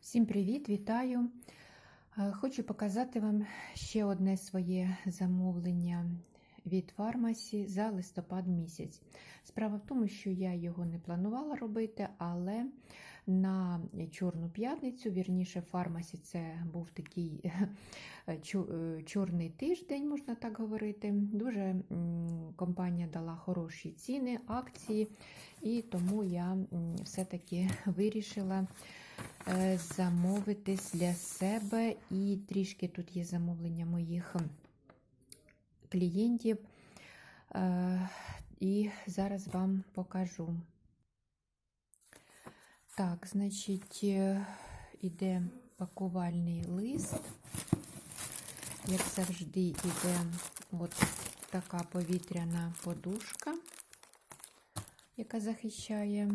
Всім привіт, вітаю! Е, Хочу показати вам ще одне своє замовлення від фармасі за листопад місяць. Справа в тому, що я його не планувала робити, але на Чорну п'ятницю, вірніше, в фармасі це був такий е, е, чорний тиждень, можна так говорити. Дуже компанія дала хороші ціни, акції, і тому я все-таки вирішила е, замовити для себе. І трішки тут є замовлення моїх клієнтів. Е, І зараз вам покажу. Так, значить, е, іде пакувальний лист. Як завжди, іде от така повітряна подушка, яка захищає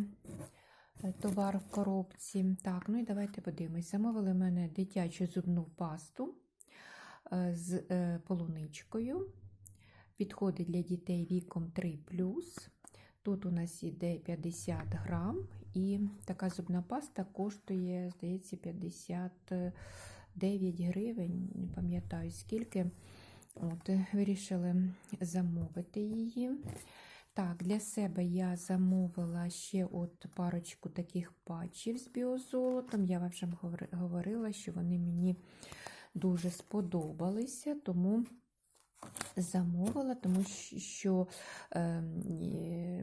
товар в коробці. Так, ну і давайте подивимось. Замовили в мене дитячу зубну пасту е, з е, полуничкою. Підходить для дітей віком 3. Тут у нас іде 50 грам, і така зубна паста коштує, здається, 59 гривень, не пам'ятаю скільки. От, Вирішили замовити її. Так, для себе я замовила ще от парочку таких патчів з біозолотом. Я вам вже говорила, що вони мені дуже сподобалися, тому замовила, тому що е,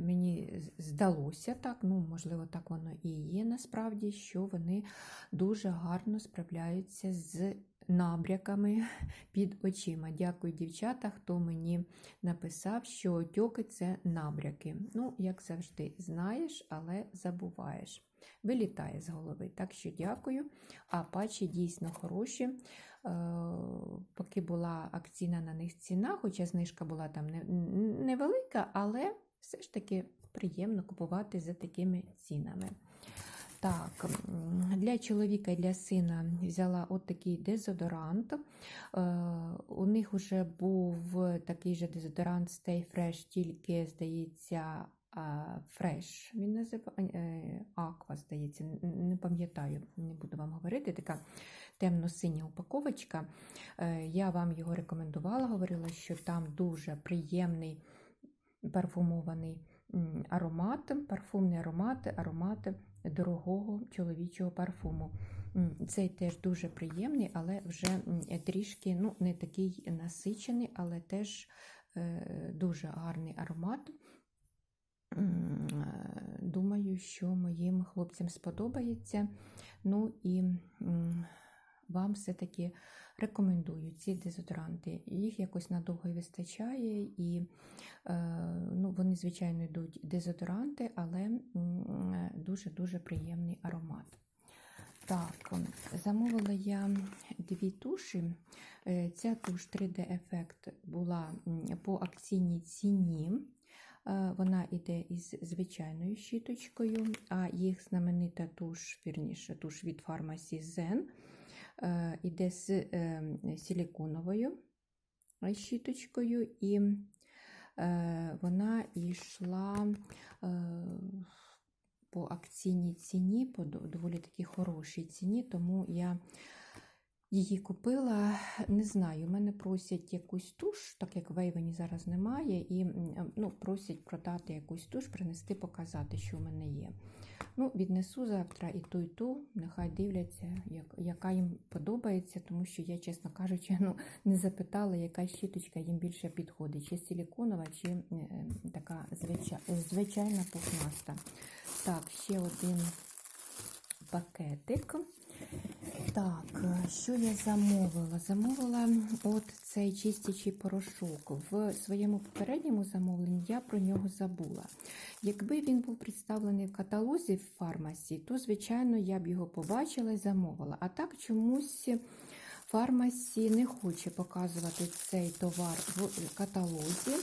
мені здалося так, ну, можливо, так воно і є насправді, що вони дуже гарно справляються з набряками під очима. Дякую, дівчата, хто мені написав, що отьоки це набряки. Ну, як завжди, знаєш, але забуваєш. Вилітає з голови. Так що дякую. А патчі дійсно хороші. Е, Поки була акційна на них ціна, хоча знижка була там невелика, але все ж таки приємно купувати за такими цінами. Так, для чоловіка і для сина взяла от такий дезодорант. Е, У них вже був такий же дезодорант Stay Fresh, тільки, здається, Fresh. Він називає Aqua, здається, не пам'ятаю, не буду вам говорити. Така темно-синя упаковочка. Е, Я вам його рекомендувала, говорила, що там дуже приємний парфумований аромат, парфумний аромат, аромат дорогого чоловічого парфуму. Цей теж дуже приємний, але вже трішки ну, не такий насичений, але теж е, дуже гарний аромат. Думаю, що моїм хлопцям сподобається. Ну і вам все-таки рекомендую ці дезодоранти. Їх якось надовго і вистачає, і ну, вони, звичайно, йдуть дезодоранти, але дуже-дуже приємний аромат. Так, замовила я дві туші. Е, ця туш 3D-ефект була по акційній ціні. Вона йде із звичайною щіточкою, а їх знаменита туш, вірніше, туш від фармасі Zen, йде з силіконовою щіточкою, і вона йшла по акційній ціні, по доволі такій хорошій ціні, тому я її купила. Не знаю, мене просять якусь туш, так як Вейвені зараз немає, і ну, просять продати якусь туш, принести, показати, що в мене є. Ну, Віднесу завтра і ту, і ту, нехай дивляться, як, яка їм подобається, тому що я, чесно кажучи, ну, не запитала, яка щіточка їм більше підходить, чи силіконова, чи е, така звичай, звичайна пухнаста. Так, ще один пакетик. Так, що я замовила? Замовила от цей чистячий порошок. В своєму попередньому замовленні я про нього забула. Якби він був представлений в каталозі в фармасі, то, звичайно, я б його побачила і замовила. А так чомусь фармасі не хоче показувати цей товар в каталозі.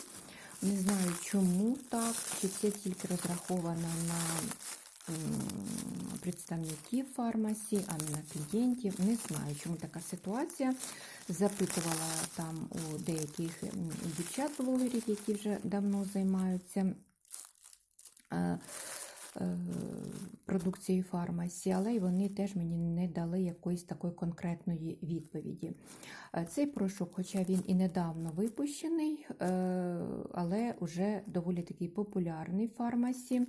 Не знаю, чому так, чи це тільки розраховано на представників фармасі, а не на клієнтів. Не знаю, чому така ситуація. Запитувала там у деяких дівчат-блогерів, які вже давно займаються е, продукцією фармасі, але й вони теж мені не дали якоїсь такої конкретної відповіді. Е, Цей порошок, хоча він і недавно випущений, е, але вже доволі такий популярний в фармасі.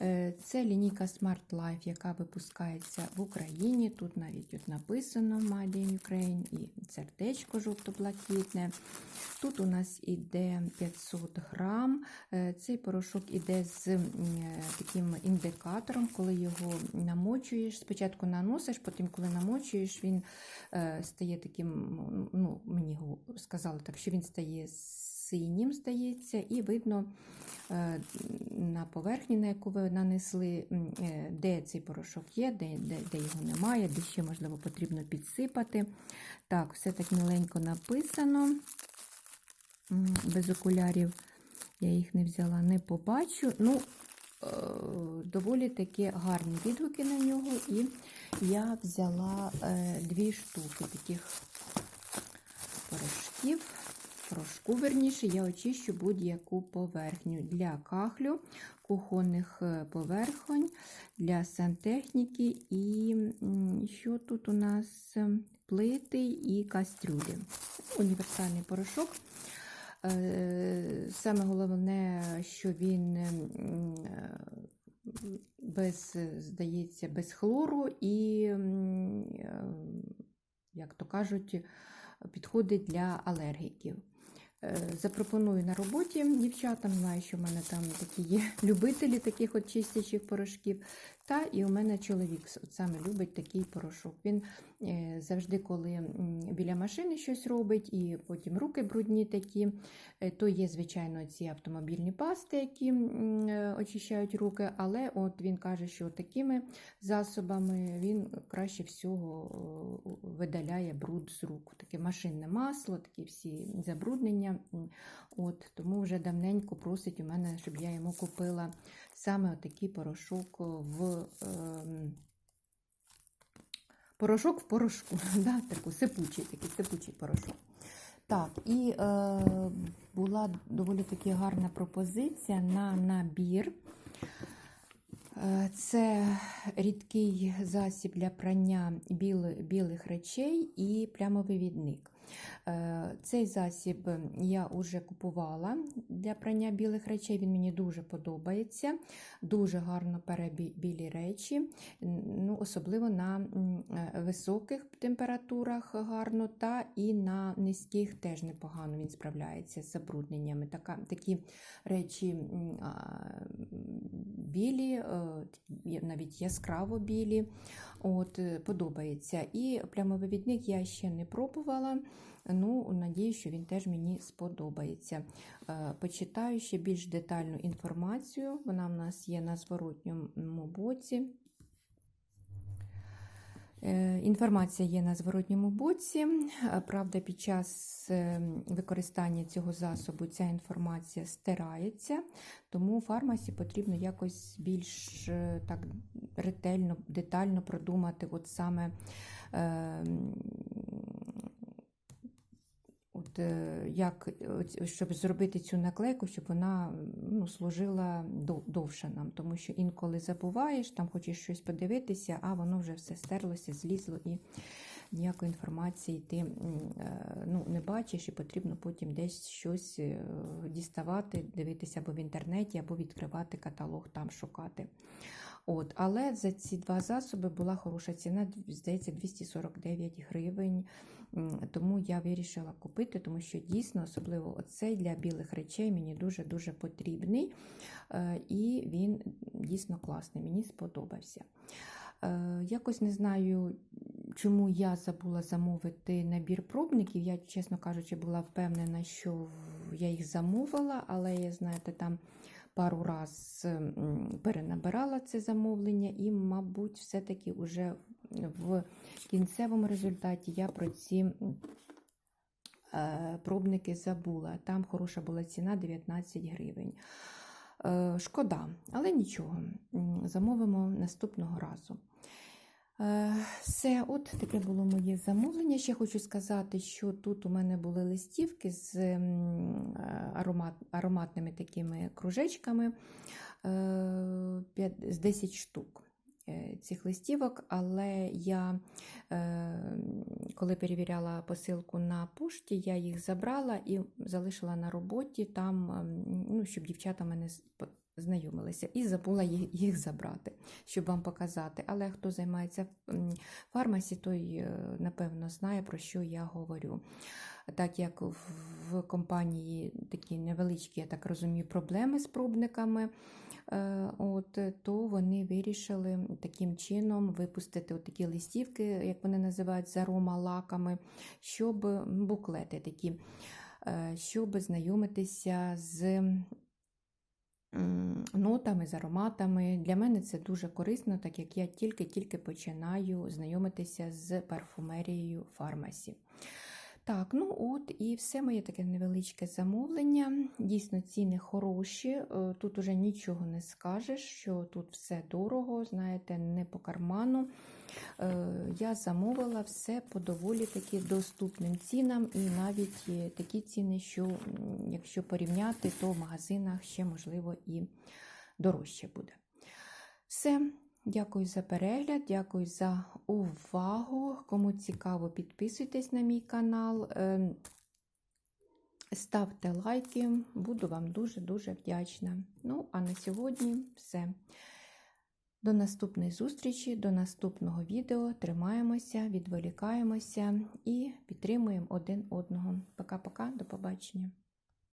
Е, Це лінійка Smart Life, яка випускається в Україні. Тут навіть от написано Made in Ukraine і сердечко жовто-блакитне. Тут у нас іде 500 грам. Е, Цей порошок іде з е, таким індикатором, коли його намочуєш. Спочатку наносиш, потім, коли намочуєш, він е, стає таким, ну, мені сказали так, що він стає синім, здається, і видно е, на поверхні, на яку ви нанесли, е, де цей порошок є, де, де, де його немає, де ще, можливо, потрібно підсипати. Так, все так миленько написано. Без окулярів я їх не взяла, не побачу. Ну, доволі такі гарні відгуки на нього, і я взяла е, дві штуки таких порошків. Порошку, верніше, я очищу будь-яку поверхню для кахлю, кухонних е, поверхонь, для сантехніки і що тут у нас плити і кастрюлі. Універсальний порошок. Е, Саме головне, що він е, без, здається, без хлору і, е, як то кажуть, підходить для алергіків. Е, Запропоную на роботі дівчатам, знаю, що в мене там такі є любителі таких от чистячих порошків. Та і у мене чоловік от саме любить такий порошок. Він е, завжди, коли біля машини щось робить, і потім руки брудні такі, е, то є, звичайно, ці автомобільні пасти, які очищають руки, але от він каже, що такими засобами він краще всього видаляє бруд з рук. Таке машинне масло, такі всі забруднення. М, От, тому вже давненько просить у мене, щоб я йому купила саме такий порошок в ем, порошок в порошку. Да, таку, сипучий, такий сипучий порошок. Так, і е, була доволі таки гарна пропозиція на набір. Е, Це рідкий засіб для прання біли- білих речей і плямовивідник. Е, Цей засіб я вже купувала для прання білих речей. Він мені дуже подобається. Дуже гарно пере білі речі, ну, особливо на е, високих температурах гарно, та і на низьких теж непогано він справляється з забрудненнями. Така, такі речі білі, е, навіть яскраво білі. От, е, подобається. І плямовивідник я ще не пробувала. Ну, надію, що він теж мені сподобається. Е, Почитаю ще більш детальну інформацію. Вона в нас є на зворотньому боці. Е, Інформація є на зворотньому боці. Е, Правда, під час використання цього засобу ця інформація стирається, тому фармасі потрібно якось більш так ретельно, детально продумати, от саме е, е, як, щоб зробити цю наклейку, щоб вона ну, служила довше нам, тому що інколи забуваєш, там хочеш щось подивитися, а воно вже все стерлося, злізло і ніякої інформації ти е, ну, не бачиш, і потрібно потім десь щось е, діставати, дивитися або в інтернеті, або відкривати каталог, там шукати. От, але за ці два засоби була хороша ціна, здається, 249 гривень. Тому я вирішила купити, тому що дійсно, особливо оцей для білих речей мені дуже-дуже потрібний. Е, І він дійсно класний, мені сподобався. Е, Якось не знаю, чому я забула замовити набір пробників. Я, чесно кажучи, була впевнена, що я їх замовила, але я, знаєте, там пару раз м, перенабирала це замовлення, і, мабуть, все-таки вже в кінцевому результаті я про ці е, пробники забула. Там хороша була ціна 19 гривень. Е, Шкода, але нічого, замовимо наступного разу. Е, Все, от таке було моє замовлення. Ще хочу сказати, що тут у мене були листівки з аромат, ароматними такими кружечками. Е, з 10 штук е, цих листівок, але я, е, коли перевіряла посилку на пошті, я їх забрала і залишила на роботі там, ем, ну, щоб дівчата мене з- по- знайомилися, і забула їх, забрати, щоб вам показати. Але хто займається фармасі, той, е, напевно, знає, про що я говорю. Так як в компанії такі невеличкі, я так розумію, проблеми з пробниками, е, от, то вони вирішили таким чином випустити такі листівки, як вони називають, з аромалаками, щоб буклети такі, е, щоб знайомитися з нотами, з ароматами. Для мене це дуже корисно, так як я тільки-тільки починаю знайомитися з парфумерією фармасі. Так, ну от і все моє таке невеличке замовлення. Дійсно, ціни хороші. е, Тут уже нічого не скажеш, що тут все дорого, знаєте, не по карману. Е, Я замовила все по доволі таки доступним цінам, і навіть такі ціни, що якщо порівняти, то в магазинах ще можливо і дорожче буде. Все. Дякую за перегляд, дякую за увагу. Кому цікаво, підписуйтесь на мій канал, ем, ставте лайки, буду вам дуже-дуже вдячна. Ну, а на сьогодні все. До наступної зустрічі, до наступного відео. Тримаємося, відволікаємося і підтримуємо один одного. Пока-пока, до побачення.